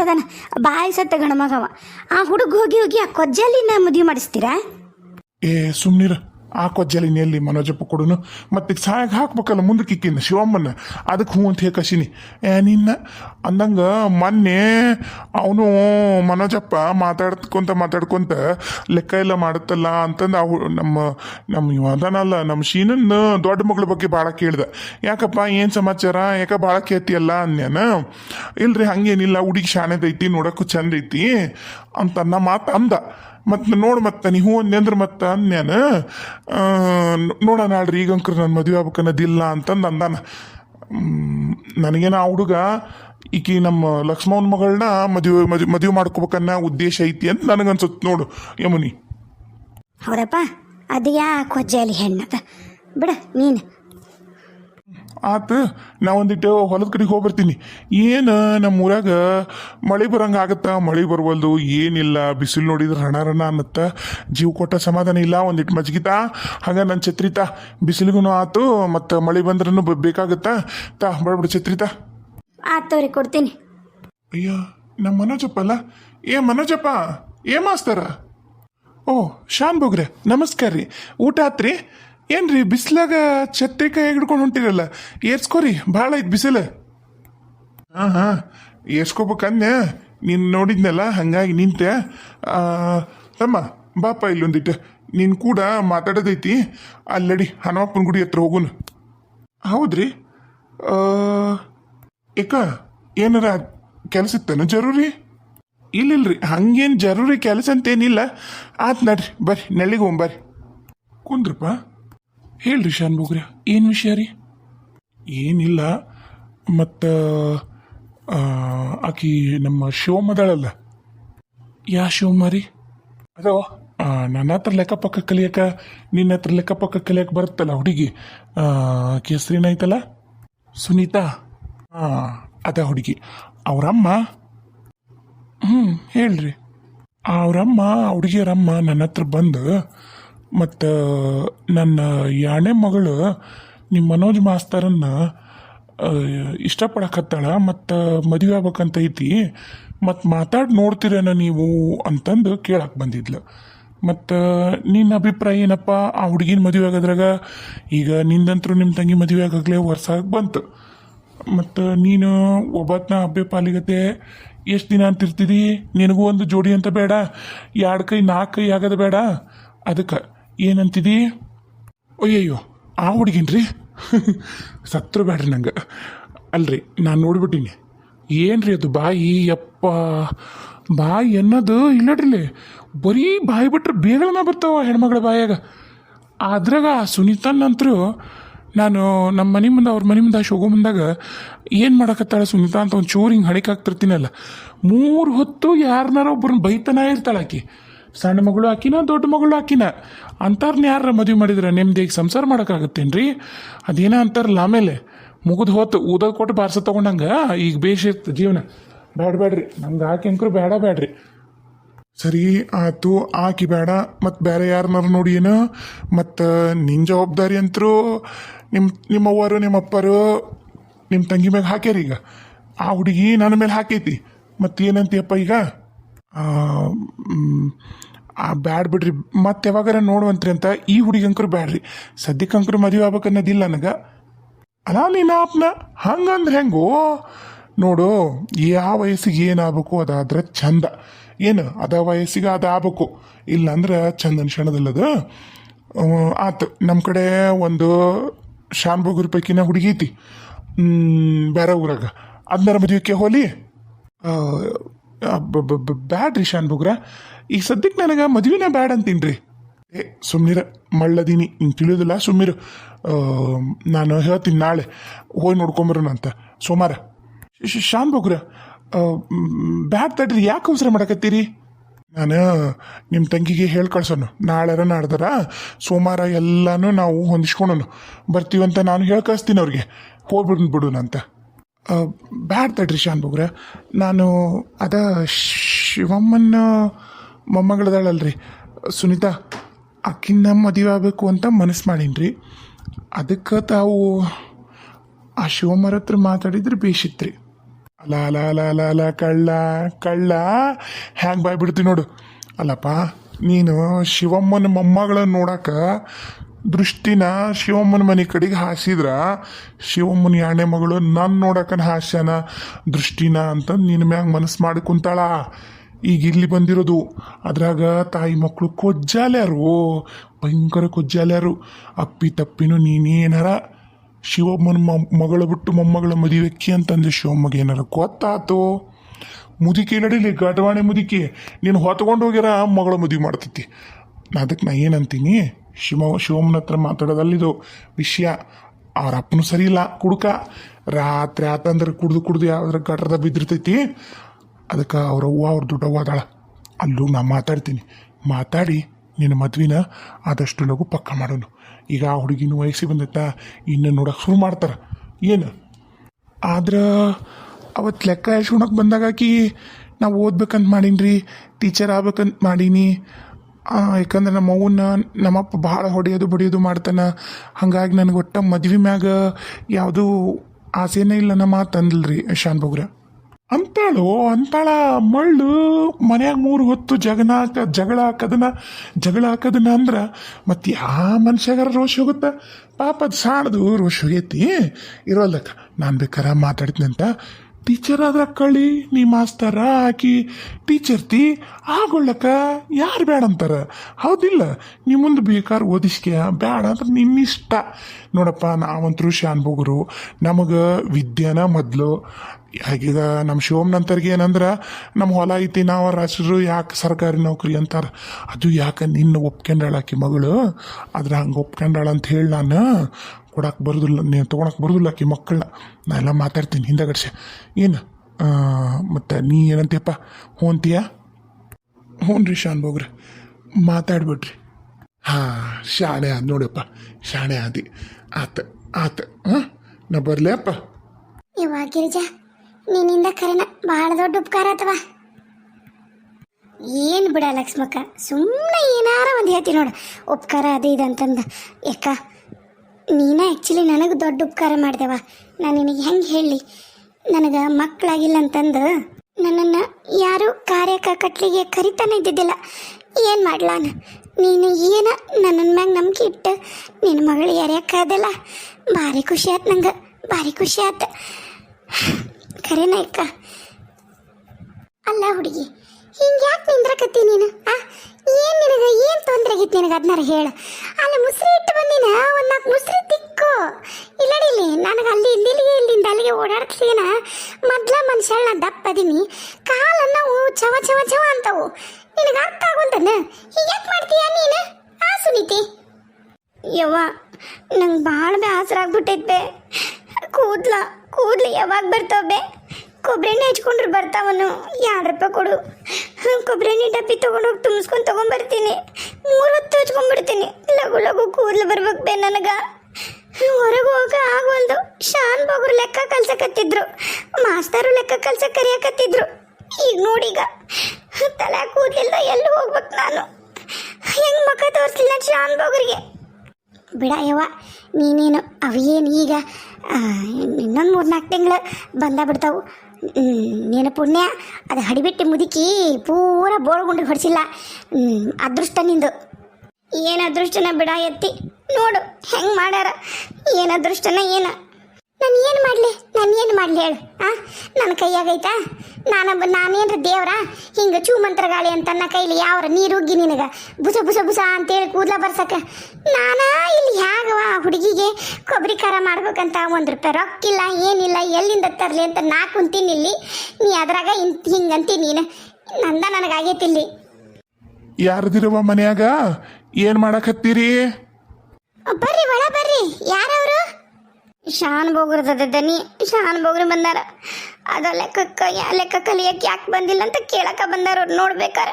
ಅದಾನ ಬಾಯಿ ಸತ್ತ ಗಣಮಗವ ಆ ಹುಡುಗ ಹೋಗಿ ಹೋಗಿ ಆ ಕೊಜ್ಜಲಿನ ಮದುವೆ ಮಾಡಿಸ್ತೀರಾ? ಏ ಸುಮ್ನಿರ. ಆ ಜಲಿನಿಯಲ್ಲಿ ಮನೋಜಪ್ಪ ಕೊಡುನು. ಮತ್ತೆ ಸಾಯಕ್ಕೆ ಹಾಕ್ಬೇಕಲ್ಲ ಮುಂದಕ್ಕೆ ಇಕ್ಕಿನ ಶಿವಮ್ಮನ ಅದಕ್ಕೆ ಹ್ಞೂ ಅಂತ ಹೇಕಶಿನಿ. ಏ, ನಿನ್ನ ಅಂದಂಗೆ ಮೊನ್ನೆ ಅವನು ಮನೋಜಪ್ಪ ಮಾತಾಡ್ಕೊಂತ ಮಾತಾಡ್ಕೊಂತ ಲೆಕ್ಕ ಎಲ್ಲ ಮಾಡುತ್ತಲ್ಲ ಅಂತಂದು ಅವು ನಮ್ಮ ನಮ್ಮ ಅದನಲ್ಲ, ನಮ್ಮ ಶೀನನ್ನ ದೊಡ್ಡ ಮಗಳ ಬಗ್ಗೆ ಭಾಳ ಕೇಳ್ದೆ. ಯಾಕಪ್ಪ, ಏನು ಸಮಾಚಾರ? ಯಾಕ ಭಾಳ ಕೇಳ್ತಿಯಲ್ಲ ಅನ್ಯಾನ? ಇಲ್ರಿ, ಹಂಗೇನಿಲ್ಲ, ಹುಡುಗಿ ಶಾಣೆದೈತಿ, ನೋಡೋಕ್ಕೂ ಚಂದ ಐತಿ ಅಂತ ನಾ ಮಾತು ಅಂದ. ಮತ್ತು ನೋಡು ಮತ್ತೆ ನೀ ಹೂ ಅಂದ್ಯಂದ್ರೆ ಮತ್ತೆ ಅನ್ಯಾನ ಆ, ನೋಡೋಣ ನಾಳ್ರಿ ಈಗ ಅಂಕ್ರ ನನ್ನ ಮದುವೆ ಆಗ್ಬೇಕನ್ನೋದಿಲ್ಲ ಅಂತಂದು ಅಂದಾನ. ನನಗೇನ ಆ ಹುಡುಗ ಈಕಿ ನಮ್ಮ ಲಕ್ಷ್ಮವನ ಮಗಳನ್ನ ಮದುವೆ ಮದುವೆ ಮದುವೆ ಮಾಡ್ಕೋಬೇಕನ್ನ ಉದ್ದೇಶ ಐತಿ ಅಂತ ನನಗನ್ಸುತ್ತೆ ನೋಡು. ಯಮುನಿ. ಹೌದಪ್ಪ ಅದು ಯಾಕೆ ಹೆಣ್ಣದ? ಬಿಡ ನೀನು. ಆತು ನಾ ಒಂದಿಟ್ಟು ಹೊಲದ ಕಡೆಗೆ ಹೋಗಿ ಬರ್ತೀನಿ ಏನು ನಮ್ಮ ಊರಾಗ ಮಳೆ ಬರಂಗ ಆಗತ್ತಾ ಮಳೆ ಬರವಲ್ದು ಏನಿಲ್ಲ ಬಿಸಿಲು ನೋಡಿದ್ರೆ ರಣ ರಣ ಅನ್ನತ್ತ ಜೀವ ಕೊಟ್ಟ ಸಮಾಧಾನ ಇಲ್ಲ ಒಂದಿಟ್ಟು ಮಜ್ಗಿತಾ ಹಾಗ ನನ್ನ ಛತ್ರಿತಾ ಬಿಸಿಲಿಗೂ ಆತು ಮತ್ತು ಮಳೆ ಬಂದ್ರೂ ಬೇಕಾಗತ್ತಾ ತಾ ಬಡ್ಬಿಡು ಛತ್ರಿತಾ. ಆತವ್ರಿ ಕೊಡ್ತೀನಿ. ಅಯ್ಯ ನಮ್ಮ ಮನೋಜಪ್ಪ ಅಲ್ಲ? ಏ ಮನೋಜಪ್ಪ ಏ ಮಾಸ್ತರ? ಓ ಶಾನ್ ಬೋಗ್ರೆ ನಮಸ್ಕಾರ ರೀ. ಊಟ ಆತ್ರಿ? ಏನ್ರಿ, ಬಿಸಿಲಾಗ ಛತ್ರಿ ಕೈ ಹಿಡ್ಕೊಂಡು ಹೊಂಟಿರಲ್ಲ? ಏರ್ಸ್ಕೋರಿ, ಭಾಳ ಐತ್ ಬಿಸಿಲು. ಹಾಂ ಹಾಂ ಏರ್ಸ್ಕೋಬೇಕನ್ಯ ನೀನು ನೋಡಿದ್ನಲ್ಲ, ಹಂಗಾಗಿ ನಿಂತೆ. ತಮ್ಮ, ಬಾಪ ಇಲ್ಲೊಂದಿಟ್ಟು. ನೀನು ಕೂಡ ಮಾತಾಡೋದೈತಿ. ಅಲ್ಲಡಿ, ಹನುಮಪ್ಪನ ಗುಡಿ ಹತ್ರ ಹೋಗುನು. ಹೌದ್ರಿ. ಏಕ, ಏನಾರ ಕೆಲಸ ಇತ್ತೇನು? ಜರೂರಿ? ಇಲ್ಲಿಲ್ರಿ, ಹಂಗೇನು ಜರೂರಿ ಕೆಲಸ ಅಂತೇನಿಲ್ಲ. ಆತ್ ನಡ್ರಿ, ಬರ್ರಿ ನೆಳ್ಳಿಗೆ ಹೋಗ್ಬರ್ರಿ. ಕುಂದ್ರಪ್ಪ. ಹೇಳ್ರಿ ಶಾನ್ ಬೋಗ್ರೆ ಏನು ವಿಷಯ ರೀ? ಏನಿಲ್ಲ ಮತ್ತು ಆಕಿ ನಮ್ಮ ಶಿವಮ್ಮದಳಲ್ಲ. ಯಾ ಶಿವಮ್ಮ ರೀ? ಅದೋ ನನ್ನ ಹತ್ರ ಲೆಕ್ಕಪಕ್ಕ ಕಲಿಯಕ ನಿನ್ನ ಹತ್ರ ಲೆಕ್ಕ ಪಕ್ಕ ಕಲಿಯಕ್ಕೆ ಬರುತ್ತಲ್ಲ ಹುಡುಗಿ? ಆಕೆ ಐತಲ್ಲ? ಸುನೀತಾ. ಹಾಂ ಅದ ಹುಡುಗಿ. ಅವರಮ್ಮ? ಹ್ಞೂ ಹೇಳ್ರಿ. ಅವರಮ್ಮ ಹುಡುಗಿಯರಮ್ಮ ನನ್ನ ಹತ್ರ ಬಂದು ಮತ್ತು, ನನ್ನ ಯಾಣೆ ಮಗಳು ನಿಮ್ಮ ಮನೋಜ್ ಮಾಸ್ತರನ್ನ ಇಷ್ಟಪಡಕತ್ತಾಳ, ಮತ್ತು ಮದುವೆ ಆಗ್ಬೇಕಂತ ಐತಿ ಮತ್ತು ಮಾತಾಡಿ ನೋಡ್ತೀರೇನ ನೀವು ಅಂತಂದು ಕೇಳಕ್ಕೆ ಬಂದಿದ್ಲು. ಮತ್ತು ನಿನ್ನ ಅಭಿಪ್ರಾಯ ಏನಪ್ಪ? ಆ ಹುಡುಗಿನ ಮದುವೆ ಆಗೋದ್ರಾಗ ಈಗ ನಿಂದಂತರೂ ನಿಮ್ಮ ತಂಗಿ ಮದುವೆ ಆಗಾಗಲೇ ವರ್ಷ ಬಂತು. ಮತ್ತು, ನೀನು ಒಬ್ಬತ್ತನ ಹಬ್ಬೆ ಪಾಲಿಗತೆ ಎಷ್ಟು ದಿನ ಅಂತಿರ್ತೀರಿ ನಿನಗೂ ಒಂದು ಜೋಡಿ ಅಂತ ಬೇಡ. ಎರಡು ಕೈ ನಾಲ್ಕು ಕೈ ಆಗೋದು ಬೇಡ. ಅದಕ್ಕೆ ಏನಂತಿದಿ? ಅಯ್ಯಯ್ಯೋ, ಆ ಹುಡುಗಿನ್ರಿ? ಸತ್ರು ಬೇಡ್ರಿ ನಂಗೆ. ಅಲ್ರಿ, ನಾನು ನೋಡ್ಬಿಟ್ಟೀನಿ. ಏನ್ರಿ ಅದು ಬಾಯಿ? ಯಪ್ಪ, ಬಾಯಿ ಅನ್ನೋದು ಇಲ್ಲಡ್ರಿ ಬರೀ ಬಾಯಿ ಬಿಟ್ರೆ ಬೇಗನ ಬರ್ತಾವ ಹೆಣ್ಮಗಳ ಬಾಯಾಗ. ಅದ್ರಾಗ ಆ ನಂತರು ನಾನು ನಮ್ಮ ಮನೆ ಮುಂದೆ, ಅವ್ರ ಮನೆ ಮುಂದೆ ಹೋಗೋ ಬಂದಾಗ ಏನು ಮಾಡಕತ್ತಾಳೆ ಸುನೀತಾ ಅಂತ ಒಂದು ಚೂರು ಹಿಂಗೆ ಹಣಿಕಾಗ್ತಿರ್ತೀನಲ್ಲ. ಮೂರು ಹೊತ್ತು ಯಾರನ್ನಾರ ಒಬ್ಬರನ್ನ ಬೈತಾನ ಇರ್ತಾಳೆ ಆಕಿ. ಸಣ್ಣ ಮಗಳು ಹಾಕಿನ, ದೊಡ್ಡ ಮಗಳು ಹಾಕಿನ. ಅಂತಾರನ್ನ ಯಾರ ಮದುವೆ ಮಾಡಿದ್ರೆ ನೆಮ್ಮದಿಯಾಗಿ ಸಂಸಾರ ಮಾಡೋಕ್ಕಾಗತ್ತೇನ್ರಿ? ಅದೇನ ಅಂತಾರಲ್ಲ ಆಮೇಲೆ ಮುಗಿದು ಹೋತು ಊದೋದು ಕೊಟ್ಟು ಬಾರ್ಸ ತೊಗೊಂಡಂಗೆ ಈಗ ಬೇಷಿರ್ತ ಜೀವನ. ಬೇಡ ಬೇಡ್ರಿ ನಮ್ಗೆ ಆಕೆ ಅಂಕರು ಬೇಡ ಬೇಡ್ರಿ ಸರಿ, ಆತು, ಆಕಿ ಬೇಡ ಮತ್ತು ಬೇರೆ ಯಾರನ್ನಾರು ನೋಡಿ ಏನು? ಮತ್ತು ನಿನ್ನ ಜವಾಬ್ದಾರಿ ಅಂತರೂ ನಿಮ್ಮ ನಿಮ್ಮವ್ವರು ನಿಮ್ಮಪ್ಪರು ನಿಮ್ಮ ತಂಗಿ ಮ್ಯಾಗ ಹಾಕ್ಯಾರ ಈಗ ಆ ಹುಡುಗಿ ನನ್ನ ಮೇಲೆ ಹಾಕೈತಿ. ಮತ್ತು ಏನಂತೀಯಪ್ಪ ಈಗ? ಬ್ಯಾಡ್ ಬಿಡ್ರಿ. ಮತ್ತೆ ಯಾವಾಗಾರ ನೋಡುವಂತ್ರಿ ಅಂತ ಈ ಹುಡುಗಿ ಅಂಕರು ಬ್ಯಾಡ್ರಿ. ಸದ್ಯಕ್ಕೆ ಅಂಕರು ಮದುವೆ ಆಗ್ಬೇಕನ್ನೋದಿಲ್ಲ ನನಗೆ. ಅಲ್ಲ ನೀನು ಆಪ್ನ ಹಂಗಂದ್ರೆ ಹೆಂಗೋ? ನೋಡು ಯಾವ ವಯಸ್ಸಿಗೆ ಏನಾಗಬೇಕು ಅದಾದ್ರೆ ಚಂದ. ಏನು ಅದ ವಯಸ್ಸಿಗೆ ಅದು ಆಗ್ಬೇಕು. ಇಲ್ಲಾಂದ್ರೆ ಚಂದ ಅನ್ಸಣದಲ್ಲದು ಆತು ನಮ್ಮ ಕಡೆ ಒಂದು ಶಾನ್ಭೋಗರ ಪೈಕಿನ ಹುಡುಗಿ ಐತಿ. ಹ್ಮ್, ಬೇರೆ ಊರಾಗ. ಅದನ್ನಾರ ಮದುವೆಕ್ಕೆ ಹೋಲಿ. ಆ, ಬ್ಯಾಡ್ರಿ ಶಾನ್ ಬುಗ್ರ. ಈಗ ಸದ್ಯಕ್ಕೆ ನನಗೆ ಮದುವೆನೇ ಬ್ಯಾಡ್ ಅಂತೀನಿ ರೀ ಏ ಸುಮ್ಮನಿರ ಮಳ್ಳದೀನಿ, ಹಿಂಗೆ ತಿಳಿಯೋದಿಲ್ಲ ಸುಮ್ಮಿರು ನಾನು ಹೇಳ್ತೀನಿ ನಾಳೆ. ಹೋಗಿ ನೋಡ್ಕೊಂಬರೋಣ ಅಂತ. ಸೋಮವಾರ ಶಾನ್ ಬುಗ್ರ ಬ್ಯಾಡ್ ತಡ್ರಿ, ಯಾಕೆ ಅವಸರ ಮಾಡಕತ್ತೀರಿ? ನಾನು ನಿಮ್ಮ ತಂಗಿಗೆ ಹೇಳಿ ಕಳ್ಸೋನು. ನಾಳೆರ ನಾಡ್ದಾರ ಸೋಮವಾರ ಎಲ್ಲನೂ ನಾವು ಹೊಂದಿಸ್ಕೊಳೋನು. ಬರ್ತೀವಂತ ನಾನು ಹೇಳಿ ಕಳಿಸ್ತೀನಿ ಅವ್ರಿಗೆ. ಹೋಗ್ಬಿಡ್, ಬಿಡೋಣ ಅಂತ. ಬ್ಯಾಡ್ ತಡ್ರಿ ಶಾನ್ ಬುಗ್ರ ನಾನು ಅದ ಶಿವಮ್ಮನ ಮೊಮ್ಮಗಳದಾಳಲ್ರಿ. ಸುನೀತಾ ಅಕ್ಕಿನ ಮದುವೆ ಆಗಬೇಕು ಅಂತ ಮನಸ್ಸು ಮಾಡೀನಿ ರೀ ಅದಕ್ಕೆ ತಾವು ಆ ಶಿವಮ್ಮರ ಹತ್ರ ಮಾತಾಡಿದ್ರೆ ಬೇಷಿತ್ರಿ. ಅಲ್ಲ ಅಲ ಅಲ ಅಲ ಅಲ, ಕಳ್ಳ ಕಳ್ಳ. ಹ್ಯಾಂಗೆ ಬಾಯ್ಬಿಡ್ತೀನಿ ನೋಡು. ಅಲ್ಲಪ್ಪ, ನೀನು ಶಿವಮ್ಮನ ಮೊಮ್ಮಗಳನ್ನ ನೋಡಕ ದೃಷ್ಟಿನ ಶಿವಮ್ಮನ ಮನೆ ಕಡೆಗೆ ಹಾಸಿದ್ರ, ಶಿವಮ್ಮನ ಯಾಣೆ ಮಗಳು ನನ್ನ ನೋಡಕನ ಹಾಸ್ಯನ ದೃಷ್ಟಿನ ಅಂತ ನಿನ್ನ ಮ್ಯಾಗ ಮನಸ್ಸು ಮಾಡಿ ಕುಂತಾಳ. ಈಗ ಇಲ್ಲಿ ಬಂದಿರೋದು. ಅದ್ರಾಗ ತಾಯಿ ಮಕ್ಕಳು ಕೊಜ್ಜಾಲ್ಯಾರು. ಭಯಂಕರ ಕೊಜ್ಜಾಲ್ಯಾರು. ಅಪ್ಪಿ ತಪ್ಪಿನೂ ನೀನೇನಾರ ಶಿವಮ್ಮನ ಮಗಳ ಬಿಟ್ಟು ಮೊಮ್ಮಗಳ ಮದುವೆಕ್ಕಿ ಅಂತಂದು ಶಿವಮ್ಮಗೆ ಏನಾರ ಗೊತ್ತಾತು? ಮುದುಕಿ ನಡೀಲಿ ಗಟವಾಣಿ ಮುದುಕಿ. ನೀನು ಹೊತ್ಕೊಂಡು ಹೋಗ್ಯಾರ, ಮಗಳ ಮದುವೆ ಮಾಡ್ತೈತಿ. ಅದಕ್ಕೆ ನಾ ಏನಂತೀನಿ ಶಿವ ಶಿವಮ್ಮನ ಹತ್ರ ಮಾತಾಡೋದಲ್ಲಿದು ವಿಷಯ. ಅವ್ರ ಅಪ್ಪನೂ ಸರಿ ಇಲ್ಲ, ಕುಡ್ಕ. ರಾತ್ರಿ ಆತಂದ್ರೆ ಕುಡ್ದು ಕುಡ್ದು ಯಾವ್ದ್ರ ಗಟ್ರದ ಬಿದ್ದಿರ್ತೈತಿ. ಅದಕ್ಕೆ ಅವ್ರ ಅವ್ವ, ಅವ್ರ ದೊಡ್ಡವ್ವ ಅದಾಳ. ಅಲ್ಲೂ ನಾ ಮಾತಾಡ್ತೀನಿ. ಮಾತಾಡಿ, ನಿನ್ನ ಮದ್ವಿನ ಆದಷ್ಟು ಲಘು ಪಕ್ಕ ಮಾಡೋನು. ಈಗ ಆ ಹುಡುಗಿನ ವಯಸ್ಸಿಗೆ ಬಂದೈತ, ಇನ್ನು ನೋಡೋಕೆ ಶುರು ಮಾಡ್ತಾರೆ. ಏನು? ಆದ್ರೆ ಅವತ್ತು ಲೆಕ್ಕ ಎಷ್ಟು ಬಂದಾಗ ಆಕಿ, ನಾವು ಓದ್ಬೇಕಂತ ಮಾಡೀನಿ ರೀ ಟೀಚರ್ ಆಗ್ಬೇಕಂತ ಮಾಡೀನಿ. ಯಾಕಂದ್ರೆ ನಮ್ಮ ಅವ್ವನ್ನ ನಮ್ಮಪ್ಪ ಭಾಳ ಹೊಡೆಯೋದು, ಬಡಿಯೋದು ಮಾಡ್ತಾನೆ. ಹಂಗಾಗಿ ನನಗೆ ಒಟ್ಟು ಮದ್ವೆ ಮ್ಯಾಗ ಯಾವುದೂ ಆಸೆನೇ ಇಲ್ಲ ನಮ್ಮ ಮಾತಂದ್ರಿ ಶಾನ್ ಬೋಗ್ರ. ಅಂತಾಳು, ಅಂತಾಳ ಮಳ್ಳು ಮನ್ಯಾಗ ಮೂರು ಹೊತ್ತು ಜಗನ ಜಗಳ ಹಾಕದನ ಜಗಳ ಹಾಕದನ ಅಂದ್ರೆ ಮತ್ತೆ ಯಾ ಮನುಷ್ಯಾಗಾರ ರೋಷ ಹೋಗುತ್ತ? ಪಾಪದ ಸಾಣದು ರೋಷ ಹೋಗೈತಿ. ಇರೋಲ್ಲಕ್ಕ, ನಾನು ಬೇಕಾರ ಮಾತಾಡ್ತೀನಿ ಅಂತ ಟೀಚರ್ ಆದ್ರ ಕಳಿ, ನೀ ಮಾಸ್ತರ ಆಕಿ, ಟೀಚರ್ ತಿ, ಆಗೊಳ್ಳಕ ಯಾರು ಬೇಡ ಅಂತಾರ? ಹೌದಿಲ್ಲ, ನೀ ಮುಂದೆ ಬೇಕಾದ್ರೆ ಓದಿಸ್ಕೆ ಬೇಡ ಅಂದ್ರೆ ನಿನ್ನಿಷ್ಟ. ನೋಡಪ್ಪ, ನಾವಂತರೂ ಶಾನ್ಭೋಗರು, ನಮಗೆ ವಿದ್ಯೆನ ಮೊದಲು ಈಗ ನಮ್ಮ ಶಿವಮ್ನಂತರ್ಗೆ ಏನಂದ್ರೆ ನಮ್ಮ ಹೊಲ ಐತಿ, ನಾವು ರಾಷ್ಟ್ರರು ಯಾಕೆ ಸರ್ಕಾರಿ ನೌಕರಿ ಅಂತಾರೆ? ಅದು ಯಾಕೆ ನಿನ್ನ ಒಪ್ಕೊಂಡಾಳಾಕಿ ಮಗಳು? ಆದ್ರೆ ಹಂಗೆ ಒಪ್ಕೊಂಡಾಳ ಅಂತ ಹೇಳಿ ನಾನು ಕೊಡಕ್ಕೆ ಬರೋದಿಲ್ಲ, ನೀನು ತೊಗೊಳಕ್ಕೆ ಬರೋದಿಲ್ಲ ಆಕಿ ಮಕ್ಕಳನ್ನ ನಾ ಎಲ್ಲ ಮಾತಾಡ್ತೀನಿ, ಹಿಂದಗಡ್ಸೆ. ಏನು ಮತ್ತು ನೀ ಏನಂತೀಯಪ್ಪ? ಹ್ಞೂ ಅಂತೀಯ? ಹ್ಞೂ ರೀ ಶಾನ್ ಬೋಗ್ರಿ. ಮಾತಾಡ್ಬಿಡ್ರಿ. ಹಾಂ, ಶಾಣೆ ಆದ ನೋಡಪ್ಪ, ಶಾಣೆ ಆದಿ. ಆತ ಆತ, ಹಾಂ? ನಾ ಬರಲೇ ಅಪ್ಪ. ಇವ ನಿನ್ನಿಂದ ಕರೆನ ಬಹಳ ದೊಡ್ಡ ಉಪಕಾರ ಅಥವಾ ಏನು ಬಿಡ ಲಕ್ಷ್ಮಕ್ಕ ಸುಮ್ಮನೆ ಏನಾರ ಒಂದು ಹೇಳ್ತೀನಿ ನೋಡು. ಉಪಕಾರ ಅದು ಅಂತಂದ. ಯಾಕ? ನೀನ ಆ್ಯಕ್ಚುಲಿ ನನಗೆ ದೊಡ್ಡ ಉಪಕಾರ ಮಾಡ್ದೇವ? ನಾನು ನಿನಗೆ ಹೆಂಗೆ ಹೇಳಿ? ನನಗೆ ಮಕ್ಕಳಾಗಿಲ್ಲ ಅಂತಂದು ನನ್ನನ್ನು ಯಾರು ಕಾರ್ಯಕ ಕಟ್ಲಿಗೆ ಕರಿತಾನೆ ಇದ್ದಿದ್ದಿಲ್ಲ. ಏನು ಮಾಡ್ಲಾನ ನೀನು? ಏನ ನನ್ನ ಮ್ಯಾಗ ನಂಬಿಕೆ ಇಟ್ಟು? ನಿನ್ನ ಮಗಳು ಯಾರ್ಯಾಕದಲ್ಲ ಭಾರಿ ಖುಷಿ ಆಯ್ತು ನಂಗೆ, ಭಾರಿ ಖುಷಿ ಆಯ್ತು ಖರೇನ ಅಕ್ಕ ಅಲ್ಲ ಹುಡುಗಿ ಹಿಂಗೆ ಯಾಕೆ ನಿಂದ್ರಕತ್ತಿ ನೀನು? ಆ, ಏನು ನಿನಗೆ, ಏನು ತೊಂದರೆ ಆಗಿತ್ತು ನಿನಗೆ? ಅದನ್ನಾರ ಹೇಳು. ಅಲ್ಲಿ ಮುಸ್ರಿ ಇಟ್ಟು ಬಂದಿನ? ಒಂದು ನಾಲ್ಕು ಮುಸ್ರಿ ತಿಕ್ಕು. ಇಲ್ಲಡಿಲಿ ನನಗೆ ಅಲ್ಲಿ ಇಲ್ಲಿಗೆ ಇಲ್ಲಿಂದ ಅಲ್ಲಿಗೆ ಓಡಾಡ್ತೀನ ಮೊದ್ಲ ದಪ್ಪ ಅದೀನಿ. ಕಾಲನ್ನ ಚವ ಚವ ಚವ ಅಂತವು. ನಿನಗೆ ಅರ್ಥ ಆಗುಂತನ? ಹೀಗೆ ಯಾಕೆ ಮಾಡ್ತೀಯ ನೀನು? ಆ, ಸುನೀತಿ. ಯವ್ವ, ನಂಗೆ ಭಾಳ ಬೇಸರ ಆಗ್ಬಿಟ್ಟೈತೆ ಕೂದ್ಲ, ಕೂದ್ಲು ಯಾವಾಗ ಬರ್ತಾವೆ ಕೊಬ್ಬರಿ ಹಚ್ಕೊಂಡ್ರೆ ಬರ್ತಾವನು. ಎರಡು ರೂಪಾಯಿ ಕೊಡು. ಕೊಬ್ಬರಿ ಎಣ್ಣೆ ಡಬ್ಬಿ ತೊಗೊಂಡೋಗಿ ತುಂಬಿಸ್ಕೊಂಡು ತೊಗೊಂಬರ್ತೀನಿ. ಮೂರು ಹೊತ್ತು ಹಚ್ಕೊಂಡ್ಬಿಡ್ತೀನಿ. ಲಘು ಲಘು ಕೂದಲು ಬರ್ಬೇಕು ಬೇ ನನಗೆ. ಹೊರಗೆ ಹೋಗ ಆಗೋಲ್ದು ಶಾನ್ ಬಾಬರು ಲೆಕ್ಕ ಕಲ್ಸಕತ್ತಿದ್ರು. ಮಾಸ್ತರು ಲೆಕ್ಕ ಕಲ್ಸ ಕರಿಯಕತ್ತಿದ್ರು. ಈಗ ನೋಡೀಗ ತಲೆ ಕೂದಲಿಲ್ಲ ಎಲ್ಲಿ ಹೋಗ್ಬೇಕು ನಾನು? ಹೆಂಗ್ ಮಕ್ಕ ತೋರಿಸ್ಲಿಲ್ಲ ಶಾನ್ ಬಾಬರಿಗೆ? ಬಿಡ ಯವ್ವ, ನೀನೇನು ಅವೇನು ಈಗ ಇನ್ನೊಂದು ಮೂರು ನಾಲ್ಕು ತಿಂಗಳು ಬಂದ ಬಿಡ್ತಾವು. ಹ್ಮ್, ನೀನು ಪುಣ್ಯ? ಅದು ಹಡಿಬಿಟ್ಟು ಮುದುಕಿ ಪೂರ ಬೋಳ್ಗುಂಡ್ರಿಗೆ ಹೊಡಿಸಿಲ್ಲ. ಅದೃಷ್ಟ ನಿಂದು. ಏನು ಅದೃಷ್ಟನ ಬಿಡ ಎತ್ತಿ? ನೋಡು ಹೆಂಗೆ ಮಾಡ್ಯಾರ? ಏನು ಅದೃಷ್ಟನ ಏನು? ನಾನು ಏನು ಮಾಡಲಿ? ನಾನು ಏನು ಮಾಡಲಿ ಹೇಳು ಆ? ನನ್ನ ಕೈಯಾಗೈತಾ ನಾನು ನಾನೇನ್ರ ದೇವ್ರ? ಹಿಂಗೆ ಚೂ ಮಂತ್ರ ಗಾಳಿ ಅಂತ ನನ್ನ ಕೈಲಿ ಯಾವ್ರ ನೀರು ಉಗ್ಗಿ ನಿನಗೆ? ಬುಸ ಬುಸ ಬುಸ ಅಂತೇಳಿ ಕೂದಲ ಬರ್ಸಕ್ಕೆ ನಾನು ಇಲ್ಲಿ ಹೇಗವ ಹುಡುಗಿಗೆ? ಕೊಬ್ಬರಿ ಖಾರ ಮಾಡ್ಬೇಕಂತ ಒಂದು ರೂಪಾಯಿ ರೊಕ್ಕಿಲ್ಲ ಏನಿಲ್ಲ ಎಲ್ಲಿಂದ ತರಲಿ ಅಂತ ನಾ ಕುಂತೀನಿ ಇಲ್ಲಿ. ನೀ ಅದ್ರಾಗ ಇಂತ ಹಿಂಗಂತೀನಿ ನೀನು. ನಂದ ನನಗಾಗೈತಿಲ್ಲಿ. ಯಾರದಿರುವ ಮನ್ಯಾಗ? ಏನು ಮಾಡಕತ್ತೀರಿ? ಬರ್ರಿ ಒಳ ಬರ್ರಿ. ಯಾರವರು? ಶಾನ್ ಬೋಗ್ರದ ದನಿ. ಶಾನ್ ಬೋಗ್ರಿ ಬಂದಾರ. ಅದ ಲೆಕ್ಕಕ್ಕ ಯಾ ಲೆಕ್ಕ ಕಲಿಯಕ್ಕೆ ಯಾಕೆ ಬಂದಿಲ್ಲ ಅಂತ ಕೇಳಕ ಬಂದಾರ ನೋಡ್ಬೇಕಾರ.